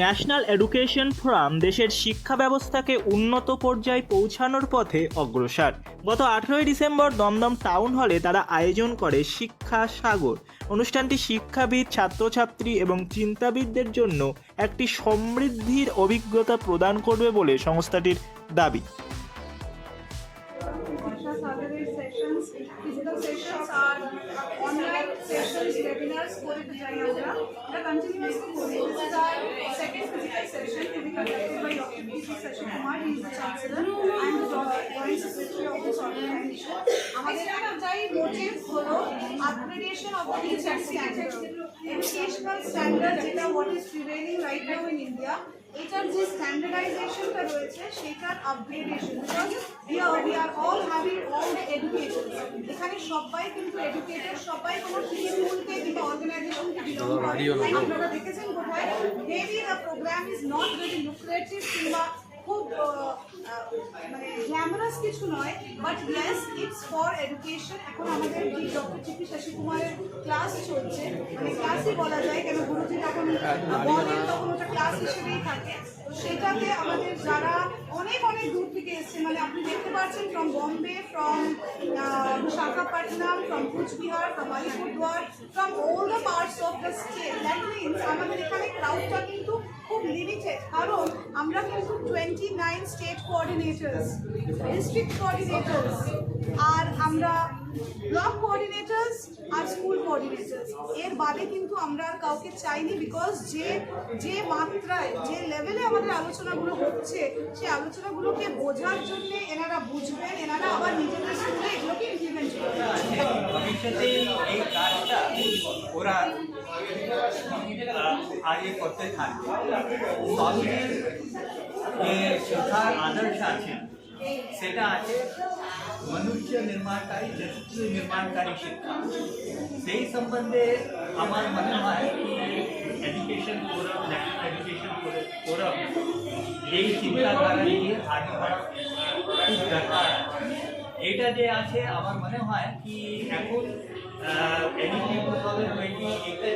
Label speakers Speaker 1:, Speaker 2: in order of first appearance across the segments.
Speaker 1: National education forum দেশের শিক্ষা ব্যবস্থাকে উন্নত পর্যায়ে পৌঁছানোর পথে অগ্রসর। গত আঠেরোই ডিসেম্বর দমদম টাউন হলে তারা আয়োজন করে শিক্ষা সাগর। অনুষ্ঠানটি শিক্ষাবিদ ছাত্রছাত্রী এবং চিন্তাবিদদের জন্য একটি সমৃদ্ধির অভিজ্ঞতা প্রদান করবে বলে সংস্থাটির দাবি।
Speaker 2: Physical sessions are online sessions, webinars যাই আমরা এটা the chancellor and the joint secretary of this organization. আমাদের একটাই মোটিভ হলো upgradation of the teacher standard, educational standard যেটা what is prevailing right now in India এটার যে স্ট্যান্ডার্ডাইজেশনটা রয়েছে সেটার upgradation are all having all the educators এখানে সবাই কিন্তু এডুকেটেড সবাই কোনো স্কুলকে কিংবা অর্গানাইজেশনকে বিলং করে আপনারা দেখেছেন বোধহয় maybe the program is not very lucrative কিংবা খুব মানে গ্ল্যামারাস কিছু নয় but yes it's for education এখন আমাদের যে ডক্টর চিপি শশী কুমারের ক্লাস চলছে মানে ক্লাসই বলা যায় কেন গুরুজি যখন বলেন তখন ওটা ক্লাস হিসেবেই থাকে। সেটাতে আমাদের যারা অনেক অনেক দূর থেকে এসছে মানে আপনি দেখতে পাচ্ছেন from Bombay from Visakhapatnam from Cooch Behar from Alipurduar from all the parts of the state that means আমাদের এখানে ক্রাউডটা কিন্তু কারণ আমরা কিন্তু twenty nine state coordinators district coordinators আর আমরা ব্লক কোঅর্ডিনেটার্স আর স্কুল কোঅর্ডিনেটার্স এর বাদে কিন্তু আমরা কাউকে চাইনি বিকজ যে যে মাত্রায়, যে লেভেলে আমাদের আলোচনাগুলো হচ্ছে, সেই আলোচনাগুলোকে বোঝার জন্য এনারা বুঝবেন, এনারা আবার নিজেদের স্কুলে এগুলোকে ইমপ্লিমেন্ট করবেন।
Speaker 3: ভবিষ্যতে এই কাজটা ওরা আহ, আগে করতে থাকবে স্বামীজির যে শিক্ষার আদর্শ আছে সেটা আছে মনুষ্য নির্মাণকারী নেতৃত্ব নির্মাণকারী শিক্ষা সেই সম্বন্ধে আমার মনে হয় education forum national education forum এই চিন্তাধারা নিয়ে আগে বাড়া খুব দরকার আছে এটা যে আছে আমার মনে হয় কি এখন এনইপি টু থাউজেন্ড টোয়েন্টি একটা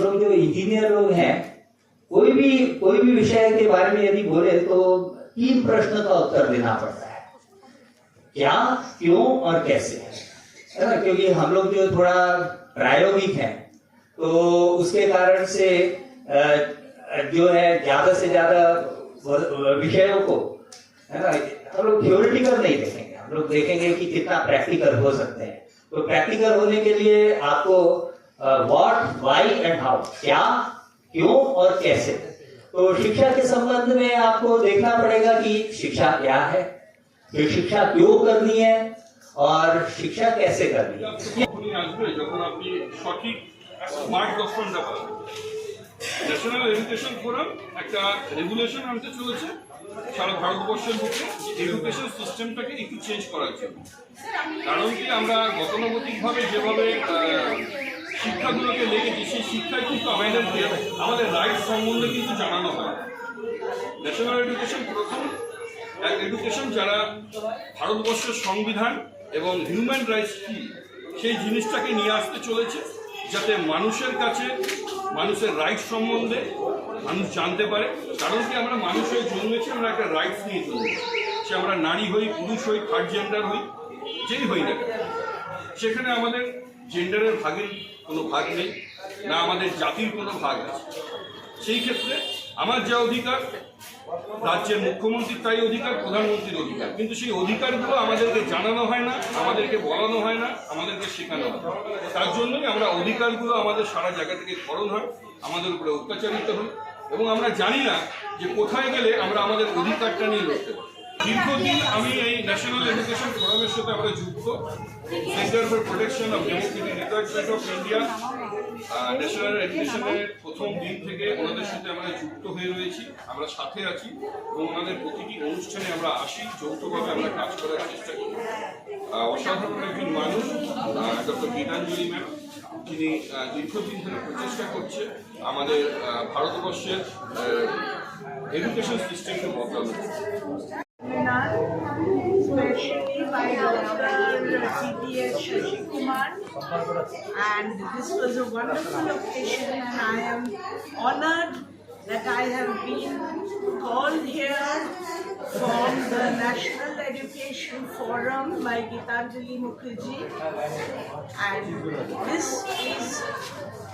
Speaker 4: लोग जो इंजीनियर लोग हैं, कोई भी कोई भी विषय के बारे में यदि बोले तो तीन प्रश्न का उत्तर देना पड़ता है। क्या, क्यों और कैसे? है ना? क्योंकि हम लोग जो थोड़ा प्रायोगिक हैं तो उसके कारण से जो है ज़्यादा से ज़्यादा विषयों को, है ना? हम लोग थियोरिटिकल नहीं देखेंगे। हम लोग देखेंगे कि कितना प्रैक्टिकल हो सकते हैं। तो प्रैक्टिकल होने के लिए आपको व्हाट व्हाई एंड हाउ क्या क्यों और कैसे तो शिक्षा के संबंध में आपको देखना पड़ेगा कि शिक्षा क्या है फिर शिक्षा क्यों करनी है और शिक्षा कैसे करनी है
Speaker 5: তখনই আসবে যখন আপনি সঠিক মার্গদর্শনটা পাবেন ন্যাশনাল এডুকেশন ফোরাম একটা রেগুলেশন আনতে চলেছে সারা ভারতবর্ষের বুকে এডুকেশন সিস্টেমটাকে একটু চেঞ্জ করার জন্য কারণ কি আমরা গতানুগতিকভাবে যেভাবে আহ, শিক্ষাগুলোকে লেগেছি, সেই শিক্ষায় কিন্তু আমাদেরকে আমাদের রাইট সম্বন্ধে কিন্তু জানানো হয়। ন্যাশনাল এডুকেশন প্রথম এডুকেশন যারা ভারতবর্ষের সংবিধান এবং হিউম্যান রাইটস কি, সেই জিনিসটাকে নিয়ে আসতে চলেছে, যাতে মানুষের কাছে, মানুষের রাইট সম্বন্ধে মানুষ জানতে পারে। কারণ কি, আমরা মানুষ হয়ে জন্মেছি, আমরা একটা রাইটস নিয়ে জন্মেছি। সে আমরা নারী হই, পুরুষ হই থার্ড জেন্ডার হই, যেই হই না সেখানে আমাদের জেন্ডারের ভাগের কোনো ভাগ নেই, না আমাদের জাতির কোনো ভাগ আছে। সেই ক্ষেত্রে আমার যা অধিকার, রাজ্যের মুখ্যমন্ত্রীর তাই অধিকার, প্রধানমন্ত্রীর অধিকার। কিন্তু সেই অধিকারগুলো আমাদেরকে জানানো হয় না, আমাদেরকে বলানো হয় না, আমাদেরকে শেখানো হয় তার জন্যই আমরা অধিকারগুলো আমাদের সারা জায়গা থেকে খরণ হয়, আমাদের উপরে অত্যাচারিত হয়। এবং আমরা জানি না যে কোথায় গেলে আমরা আমাদের অধিকারটা নিয়ে লড়তে পারি। দীর্ঘদিন আমি এই ন্যাশনাল এডুকেশন ফোরামের সাথে আমরা যুক্ত। Centre for protection of democratic research of India national এডুকেশনের প্রথম দিন থেকে ওনাদের সাথে আমরা যুক্ত হয়ে রয়েছি। আমরা সাথে আছি এবং ওনাদের প্রতিটি অনুষ্ঠানে আমরা আসি, যৌথভাবে আমরা কাজ করার চেষ্টা করি। অসাধারণ একজন মানুষ ডক্টর গীতাঞ্জলি ম্যাম। যিনি দীর্ঘদিন ধরে প্রচেষ্টা করছে আমাদের ভারতবর্ষের এডুকেশন সিস্টেমকে বদলানোর
Speaker 6: seminar, especially by Dr. T.T.S. Shashi Kumar. And this was a wonderful occasion and I am honored that I have been called here from the National Education Forum by Gitanjali Mukherjee. And this is,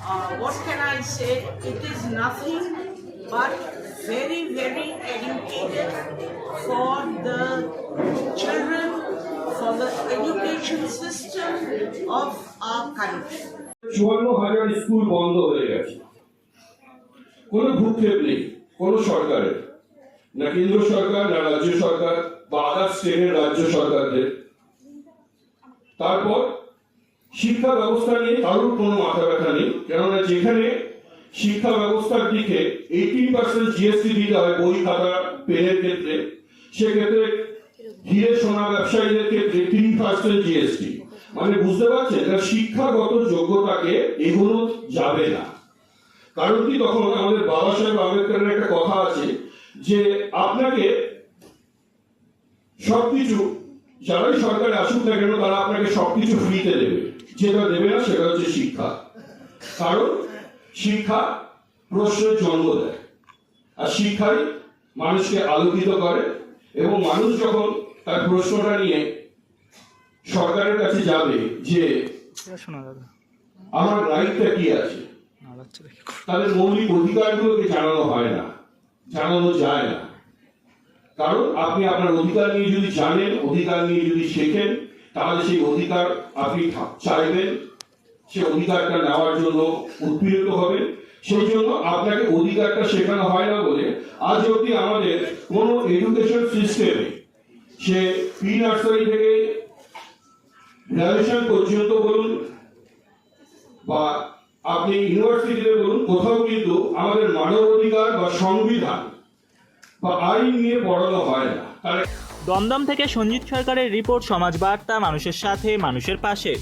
Speaker 6: uh, what can I say, it is nothing but very, very educated for the children, for the education system of our country.
Speaker 5: চুয়ান্ন হাজার school বন্ধ হয়ে গেছে। কোনো ভূক্ষেপ নেই কোনো সরকারের না কেন্দ্র সরকার না রাজ্য সরকার বা আদার স্টেটের রাজ্য সরকারদের। তারপর শিক্ষা ব্যবস্থা নিয়ে কারোর কোনো মাথা ব্যথা নেই। কেননা যেখানে শিক্ষা ব্যবস্থার দিকে এইটিন পার্সেন্ট জিএসটি দিতে হয় বই খাতা, পেনের ক্ষেত্রে। সেক্ষেত্রে হিরে সোনা ব্যবসায়ীদের ক্ষেত্রে তিন পার্সেন্ট জিএসটি মানে বুঝতে পারছেন? শিক্ষাগত যোগ্যতাকে এগোনো যাবে না। কারণ কি? তখন আমাদের বাবা সাহেব একটা কথা আছে যে আপনাকে সবকিছু, যারাই সরকারে আসুক না কেন, তারা আপনাকে সবকিছু ফ্রিতে দেবে। যেটা দেবে না, সেটা হচ্ছে শিক্ষা। কারণ শিক্ষা প্রশ্নের জন্ম দেয়। আর শিক্ষাই মানুষকে আলোকিত করে এবং মানুষ যখন তার প্রশ্নটা নিয়ে সরকারের কাছে যাবে যে আমার রাইটটা কি আছে? তাদের মৌলিক অধিকারগুলোকে জানানো হয় না জানানো যায় না। কারণ আপনি আপনার অধিকার নিয়ে যদি জানেন অধিকার নিয়ে যদি শেখেন তাহলে সেই অধিকার আপনি চাইবেন সে অধিকারটা নেওয়ার জন্য উৎপীড়িত হবেন সেই জন্য আপনাকে অধিকারটা শেখানো হয় না বলে আজ অবধি আমাদের কোনো এডুকেশন সিস্টেমে সে প্রি নার্সারি থেকে গ্রাজুয়েশন পর্যন্ত বলুন বা আপনি ইউনিভার্সিটিতে বলুন, কোথাও কিন্তু আমাদের মানব অধিকার বা সংবিধান বা আইন নিয়ে পড়ানো হয় না।
Speaker 1: দমদম থেকে সঞ্জিত সরকারের রিপোর্ট সমাজ বার্তা মানুষের সাথে, মানুষের পাশে।